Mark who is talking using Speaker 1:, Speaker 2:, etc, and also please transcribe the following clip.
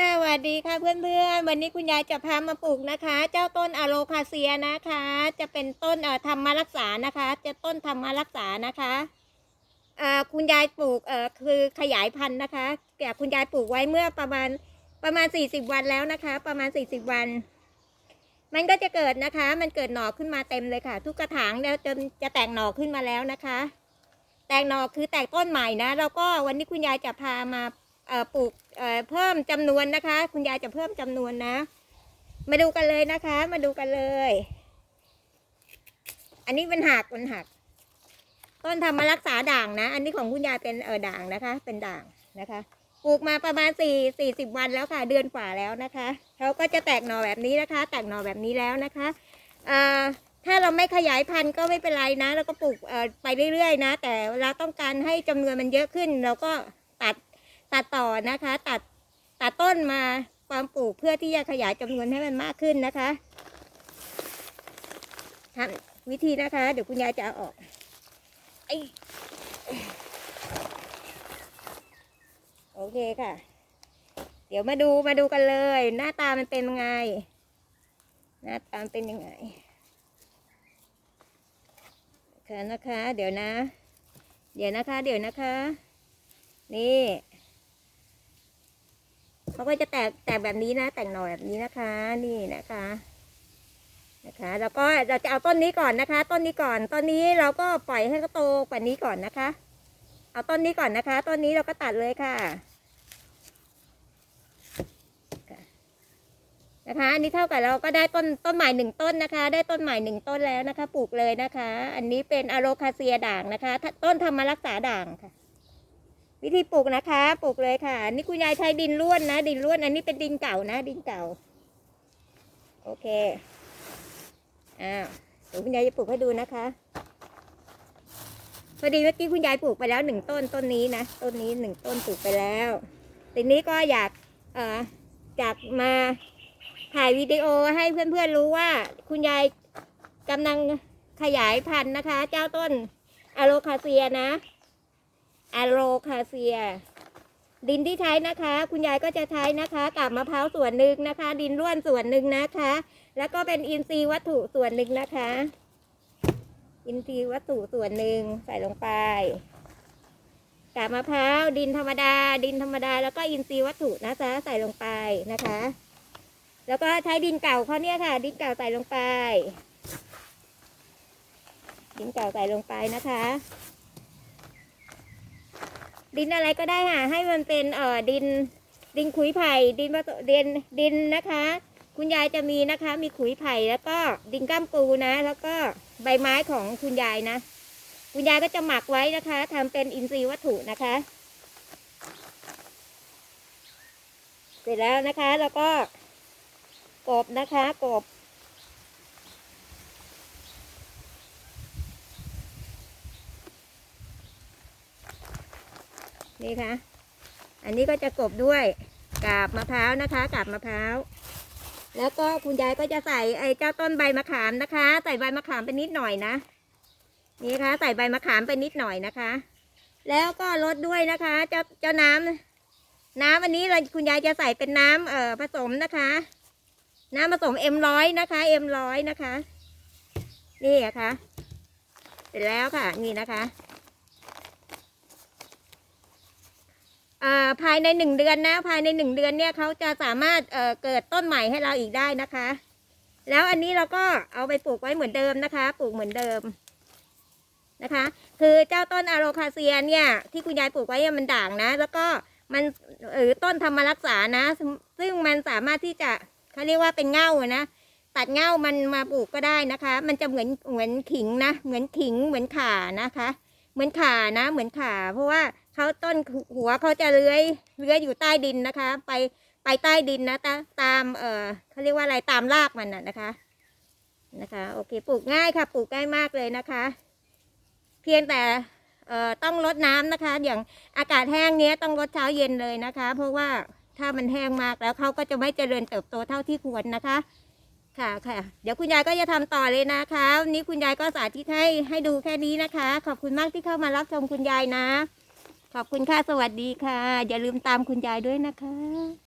Speaker 1: สวัสดีค่ะเพื่อนๆ วันนี้คุณยายจะพามาปลูกนะคะ เจ้าต้นอะโลคาเซียนะคะ จะเป็นต้นเอ่อธรรมรักษานะคะ จะต้นธรรมรักษานะคะเอ่าคุณยายปลูกเอ่อคือขยายพันธุ์นะคะแต่คุณยายปลูกไว้เมื่อประมาณประมาณ 40 วันแล้วนะคะ ประมาณ 40 วัน มันก็จะเกิดนะคะ มันเกิดหน่อขึ้นมาเต็มเลยค่ะ ทุกกระถางแล้วจนจะแตกหน่อขึ้นมาแล้วนะคะ แตกหน่อคือแตกต้นใหม่นะแล้วก็วันนี้คุณยายจะพามา ปลูกเพิ่มจำนวนนะคะ คุณยายจะเพิ่มจำนวนนะ มาดูกันเลยนะคะ มาดูกันเลย อันนี้เป็นหักมันหัก ต้นทำมารักษาด่างนะ อันนี้ของคุณยายเป็นเออด่างนะคะ เป็นด่างนะคะปลูกมาประมาณสี่สี่สิบวันแล้วค่ะ เดือนกว่าแล้วนะคะเขาก็จะแตกหน่อแบบนี้นะคะ แตกหน่อแบบนี้แล้วนะคะเอ่อถ้าเราไม่ขยายพันธุ์ก็ไม่เป็นไรนะ เราก็ปลูกเอ่อไปเรื่อยๆนะ แต่เราต้องการให้จำนวนมันเยอะขึ้นเราก็ ตัดต่อนะคะ ตัดตัดต้นมาความปลูกเพื่อที่จะขยายจำนวนให้มันมากขึ้นนะคะทำวิธีนะคะ เดี๋ยวคุณยายจะเอาออกอโอเคค่ะ เดี๋ยวมาดูมาดูกันเลย หน้าตามันเป็นยังไง หน้าตามันเป็นยังไงค่ะนะคะ เดี๋ยวนะ เดี๋ยวนะคะ เดี๋ยวนะคะ นี่ เขาก็จะแตกแตกแบบนี้นะแตกหน่อแบบนี้นะคะ นี่นะคะนะคะแล้วก็เราจะเอาต้นนี้ก่อนนะคะ ต้นนี้ก่อนต้นนี้เราก็ปล่อยให้เขาโตกว่านี้ก่อนนะคะ เอาต้นนี้ก่อนนะคะ ต้นนี้เราก็ตัดเลยค่ะค่ะนะคะอันนี้เท่ากับเราก็ได้ต้นต้นใหม่หนึ่งต้นนะคะ ได้ต้นใหม่หนึ่งต้นแล้วนะคะ ปลูกเลยนะคะ อันนี้เป็นอะโลคาเซียด่างนะคะ ต้นธรรมรักษาด่างค่ะ วิธีปลูกนะคะปลูกเลยค่ะ นี่คุณยายใช้ดินร่วนนะ ดินร่วนอันนี้เป็นดินเก่านะ ดินเก่า โอเคอ้าวเดี๋ยวคุณยายจะปลูกให้ดูนะคะพอดีเมื่อกี้คุณยายปลูกไปแล้วหนึ่งต้นต้นนี้นะต้นนี้หนึ่งต้นปลูกไปแล้วทีนี้ก็อยากเอ่ออยากมาถ่ายวิดีโอให้เพื่อนๆรู้ว่าคุณยายกำลังขยายพันธุ์นะคะ เจ้าต้นอะโลคาเซียนะ อะโลคาเซีย ดินที่ใช้นะคะ คุณยายก็จะใช้นะคะกับมะพร้าวส่วนหนึ่งนะคะ ดินร่วนส่วนหนึ่งนะคะ แล้วก็เป็นอินทรีย์วัตถุส่วนหนึ่งนะคะ อินทรีย์วัตถุส่วนหนึ่งใส่ลงไปกาบมะพร้าวดินธรรมดา ดินธรรมดา แล้วก็อินทรีย์วัตถุนะคะใส่ลงไปนะคะ แล้วก็ใช้ดินเก่าเขาเนี่ยค่ะ ดินเก่าใส่ลงไป ดินเก่าใส่ลงไปนะคะ ดินอะไรก็ได้ค่ะ ให้มันเป็นเอ่อดินดินขุยไผ่ดินผสมดินดินนะคะ คุณยายจะมีนะคะ มีขุยไผ่แล้วก็ดินก้ามปูนะ แล้วก็ใบไม้ของคุณยายนะ คุณยายก็จะหมักไว้นะคะทำเป็นอินทรีย์วัตถุนะคะ เสร็จแล้วนะคะแล้วก็กบนะคะกบ นี่ค่ะอันนี้ก็จะกบด้วยกาบมะพร้าวนะคะกาบมะพร้าวแล้วก็คุณยายก็จะใส่ไอ้เจ้าต้นใบมะขามนะคะ ใส่ใบมะขามไปนิดหน่อยนะ นี่ค่ะใส่ใบมะขามไปนิดหน่อยนะคะ แล้วก็ลดด้วยนะคะ เจ้าเจ้าน้ำน้ำอันนี้เราคุณยายจะใส่เป็นน้ำเอ่อผสมนะคะ น้ำผสมเอ็มร้อยนะคะเอ็มร้อยนะคะ นี่อะค่ะเสร็จแล้วค่ะ นี่นะคะ อ่า ภายในหนึ่งเดือนนะ ภายในหนึ่งเดือนเนี่ยเขาจะสามารถเเกิดต้นใหม่ให้เราอีกได้นะคะ แล้วอันนี้เราก็เอาไปปลูกไว้เหมือนเดิมนะคะ ปลูกเหมือนเดิมนะคะ คือเจ้าต้นอะโลคาเซียเนี่ยที่คุณยายปลูกไว้มันด่างนะ แล้วก็มันหรือต้นธรรมรักษานะ ซึ่งมันสามารถที่จะเขาเรียกว่าเป็นเง่านะตัดเง่ามันมาปลูกก็ได้นะคะ มันจะเหมือนเหมือนขิงนะ เหมือนขิงเหมือนข่านะคะ เหมือนข่านะ เหมือนข่าเพราะว่า เขาต้นหัวเขาจะเลื้อยเลื้อยอยู่ใต้ดินนะคะ ไปไปใต้ดินนะตาตามเออเขาเรียกว่าอะไรตามรากมันน่ะนะคะนะคะโอเคปลูกง่ายค่ะปลูกง่ายมากเลยนะคะ เพียงแต่เอ่อต้องลดน้ำนะคะ อย่างอากาศแห้งเนี้ยต้องลดเช้าเย็นเลยนะคะ เพราะว่าถ้ามันแห้งมากแล้วเขาก็จะไม่เจริญเติบโตเท่าที่ควรนะคะ ค่ะค่ะ เดี๋ยวคุณยายก็จะทำต่อเลยนะคะวันนี้คุณยายก็สาธิตให้ให้ดูแค่นี้นะคะ ขอบคุณมากที่เข้ามารับชมคุณยายนะ ขอบคุณค่ะ สวัสดีค่ะ อย่าลืมตามคุณยายด้วยนะคะ